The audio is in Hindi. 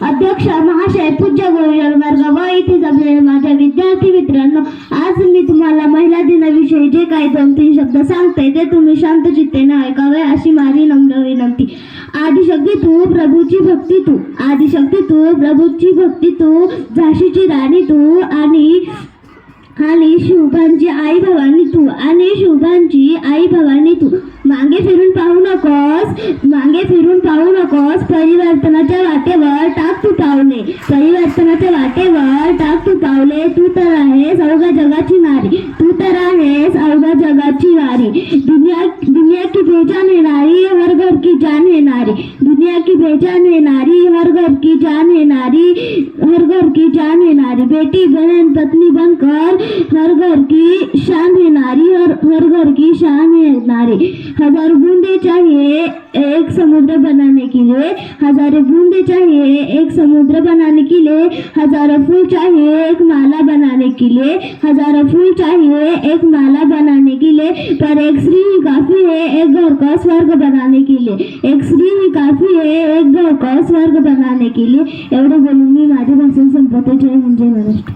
अध्यक्ष महाशय पूज्य गोविंद व इथे जमलेले माझ्या विद्यार्थी मित्रांनो आज मी तुम्हाला महिला दिनाविषयी जे काही दोन तीन शब्द सांगते ते तुम्ही शांत चित्तेने ऐकावे अशी माझी नम्र विनंती. आदिशक्ती तू प्रभूची भक्ती तू. आदिशक्ती तू प्रभूची भक्ती तू. झाशीची राणी तू आणि आणि शुभांची आई भवानी तू. आणि शुभांची आई भवानी तू. नकोस मागे फिरून पाहू नकोस. परिवर्तनाच्या वाटेवर टाक तू पावले. परिवर्तनाच्या वाटेवर टाक तू पावले. तू तर आहेस अवघ्या जगाची नारी. तू तर आहेस अवघ्या जगाची वारी. दुनिया दुनिया की पहचान है नारी, हर घर की जान है नारी. दुनिया की पहचान है नारी, हर घर की जान है नारी. हर घर की जान है नारी। बेटी बहन, पत्नी बनकर हर घर की शान है नारी हर हर घर की शान है नारी। हज़ार बूंदे चाहिए एक समुद्र बनाने के लिए। हज़ारों बूंदे चाहिए एक समुद्र बनाने के लिए। हज़ारों फूल चाहिए एक माला बनाने के लिए। हज़ारों फूल चाहिए एक माला बनाने के लिए। पर एक स्त्री ही काफ़ी है एक घर का स्वर्ग बनाने के लिए। एक स्त्री ही काफ़ी है एक वर्ग बनाने के लिए एवढं बोलून मी माझे भाषण संपवते जय जय महाराष्ट्र।